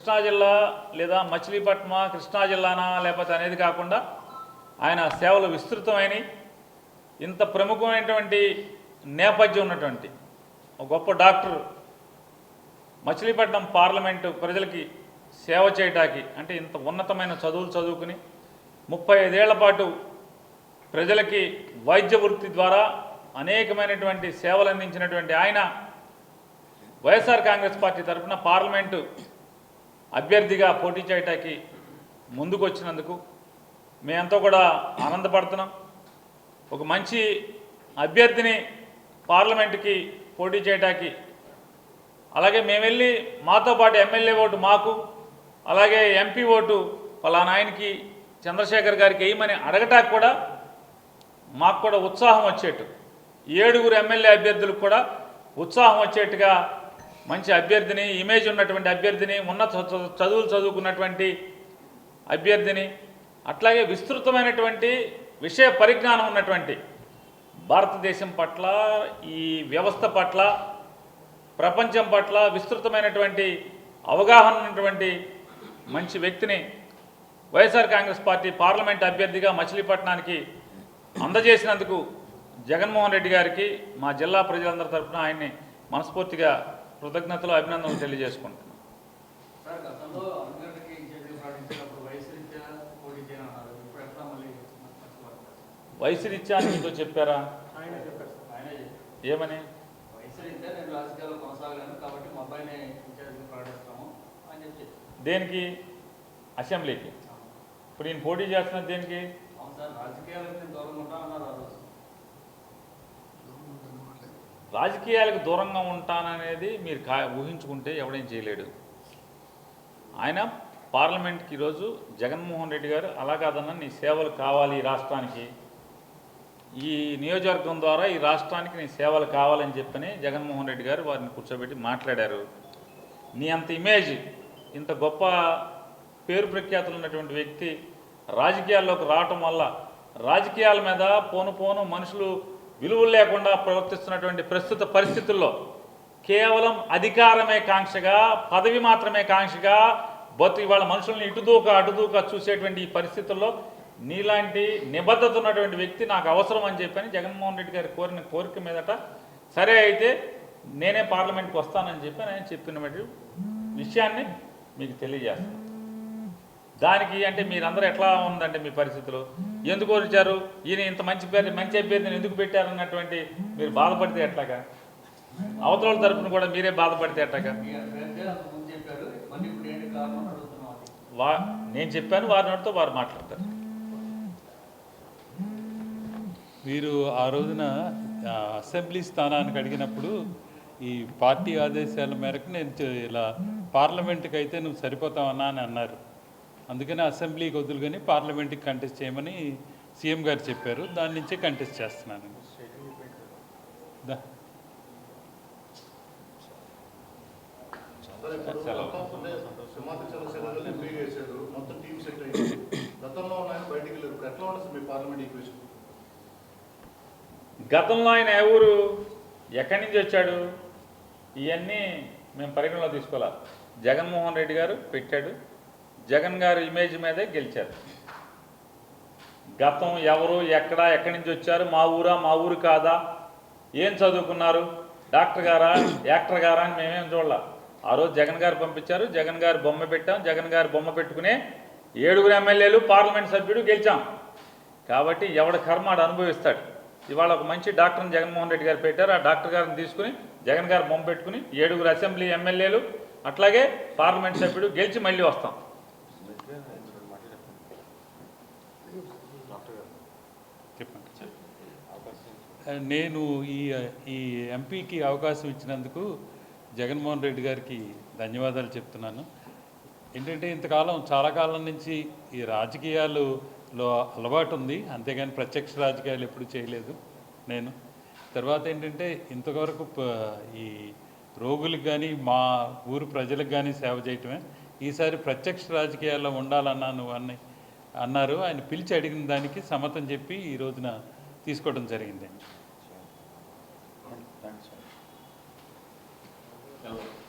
కృష్ణా జిల్లా లేదా మచిలీపట్నం కృష్ణా జిల్లానా లేకపోతే అనేది కాకుండా ఆయన సేవలు విస్తృతమైన ఇంత ప్రముఖమైనటువంటి నేపథ్యం ఉన్నటువంటి ఒక గొప్ప డాక్టర్ మచిలీపట్నం పార్లమెంటు ప్రజలకి సేవ చేయటానికి అంటే ఇంత ఉన్నతమైన చదువులు చదువుకుని ముప్పై ఐదేళ్ళ పాటు ప్రజలకి వైద్య వృత్తి ద్వారా అనేకమైనటువంటి సేవలు అందించినటువంటి ఆయన వైఎస్ఆర్ కాంగ్రెస్ పార్టీ తరఫున పార్లమెంటు అభ్యర్థిగా పోటీ చేయటానికి ముందుకు వచ్చినందుకు మేమంతా కూడా ఆనందపడుతున్నాం. ఒక మంచి అభ్యర్థిని పార్లమెంటుకి పోటీ చేయటానికి అలాగే మేము వెళ్ళి మాతో పాటు ఎమ్మెల్యే ఓటు మాకు అలాగే ఎంపీ ఓటు పలానా ఆయనకి చంద్రశేఖర్ గారికి వేయమని అడగటానికి కూడా మాకు కూడా ఉత్సాహం వచ్చేట్టు. ఏడుగురు ఎమ్మెల్యే అభ్యర్థులకు కూడా ఉత్సాహం వచ్చేట్టుగా మంచి అభ్యర్థిని ఇమేజ్ ఉన్నటువంటి అభ్యర్థిని ఉన్నత చదువులు చదువుకున్నటువంటి అభ్యర్థిని అట్లాగే విస్తృతమైనటువంటి విషయ పరిజ్ఞానం ఉన్నటువంటి భారతదేశం పట్ల ఈ వ్యవస్థ పట్ల ప్రపంచం పట్ల విస్తృతమైనటువంటి అవగాహన ఉన్నటువంటి మంచి వ్యక్తిని వైఎస్ఆర్ కాంగ్రెస్ పార్టీ పార్లమెంట్ అభ్యర్థిగా మచిలీపట్నానికి అందజేసినందుకు జగన్మోహన్ రెడ్డి గారికి మా జిల్లా ప్రజలందరి తరఫున ఆయన్ని మనస్ఫూర్తిగా కృతజ్ఞతలు అభినందనలు తెలియజేసుకుంటున్నాను వయసు రీత్యా మీతో చెప్పారా. ఏమని? నేను. దేనికి? అసెంబ్లీకి. ఇప్పుడు ఈయన పోటీ చేస్తున్నది దేనికి అవును సార్ రాజకీయాలకు నేను దూరంగా ఉంటా అన్నారు ఆ రోజు రాజకీయాలకు దూరంగా ఉంటాననేది మీరు కా ఊహించుకుంటే ఎవడేం చేయలేడు. ఆయన పార్లమెంట్కి ఈరోజు జగన్మోహన్ రెడ్డి గారు అలా కాదన్నా నీ సేవలు కావాలి ఈ రాష్ట్రానికి. ఈ నియోజకవర్గం ద్వారా ఈ రాష్ట్రానికి నీ సేవలు కావాలని చెప్పని జగన్మోహన్ రెడ్డి గారు వారిని కూర్చోబెట్టి మాట్లాడారు. నీ అంత ఇమేజ్ ఇంత గొప్ప పేరు ప్రఖ్యాతులు ఉన్నటువంటి వ్యక్తి రాజకీయాల్లోకి రావటం వల్ల రాజకీయాల మీద పోను పోను మనుషులు విలువలు లేకుండా ప్రవర్తిస్తున్నటువంటి ప్రస్తుత పరిస్థితుల్లో కేవలం అధికారమే కాంక్షగా పదవి మాత్రమే కాంక్షగా బతు ఇవాళ మనుషుల్ని ఇటుదూక అటుదూక చూసేటువంటి ఈ పరిస్థితుల్లో నీలాంటి నిబద్ధత ఉన్నటువంటి వ్యక్తి నాకు అవసరం అని చెప్పని జగన్మోహన్ రెడ్డి గారి కోరిన కోరిక మీదట సరే అయితే నేనే పార్లమెంట్కి వస్తానని చెప్పి ఆయన చెప్పినటువంటి విషయాన్ని మీకు తెలియజేస్తాను. దానికి అంటే మీరందరూ ఎట్లా ఉందంటే మీ పరిస్థితులు? ఎందుకు వచ్చారు ఈయన ఇంత మంచి పేరు మంచి అభ్యర్థిని ఎందుకు పెట్టారన్నటువంటి మీరు బాధపడితే ఎట్లాగా? అవతల తరపున కూడా మీరే బాధపడితే ఎట్లాగా? వా నేను చెప్పాను వారి నోటితో వారు మాట్లాడతారు. మీరు ఆ రోజున అసెంబ్లీ స్థానానికి అడిగినప్పుడు ఈ పార్టీ ఆదేశాల మేరకు నేను ఇలా పార్లమెంట్కి అయితే నువ్వు సరిపోతావన్నా అని అన్నారు. అందుకని అసెంబ్లీకి వదులు కానీ పార్లమెంట్కి కంటెస్ట్ చేయమని సీఎం గారు చెప్పారు. దాని నుంచే కంటెస్ట్ చేస్తున్నాను. ఆయన గతంలో ఆయన ఎవరు ఎక్కడి నుంచి వచ్చాడు? ఇవన్నీ మేము పరిగణలో తీసుకోవాలి? జగన్మోహన్ రెడ్డి గారు పెట్టాడు. జగన్ గారి ఇమేజ్ మీదే గెలిచారు. గతం ఎవరు ఎక్కడ ఎక్కడి నుంచి వచ్చారు మా ఊరా మా ఊరు కాదా ఏం చదువుకున్నారు డాక్టర్ గారా యాక్టర్ గారా అని మేమేం చూడాల. ఆ రోజు జగన్ గారు పంపించారు జగన్ గారు బొమ్మ పెట్టాం జగన్ గారు బొమ్మ పెట్టుకునే ఏడుగురు ఎమ్మెల్యేలు పార్లమెంట్ సభ్యుడు గెలిచాం. కాబట్టి ఎవడ కర్మ ఆడు అనుభవిస్తాడు. ఇవాళ ఒక మంచి డాక్టర్ని జగన్మోహన్ రెడ్డి గారు పెట్టారు ఆ డాక్టర్ గారిని తీసుకుని జగన్ గారు బొమ్మ పెట్టుకుని ఏడుగురు అసెంబ్లీ ఎమ్మెల్యేలు అట్లాగే పార్లమెంట్ సభ్యుడు గెలిచి మళ్ళీ వస్తాం. నేను ఈ ఈ ఎంపీకి అవకాశం ఇచ్చినందుకు జగన్మోహన్ రెడ్డి గారికి ధన్యవాదాలు చెప్తున్నాను. ఏంటంటే ఇంతకాలం చాలా కాలం నుంచి ఈ రాజకీయాలులో అలవాటు ఉంది అంతేగాని ప్రత్యక్ష రాజకీయాలు ఎప్పుడు చేయలేదు నేను. తర్వాత ఏంటంటే ఇంతవరకు ఈ రోగులకు కానీ మా ఊరు ప్రజలకు కానీ సేవ చేయటమే. ఈసారి ప్రత్యక్ష రాజకీయాల్లో ఉండాలన్నాను అని అన్నారు. ఆయన పిలిచి అడిగిన దానికి సమతం చెప్పి ఈ రోజున తీసుకోవడం జరిగిందండి 어.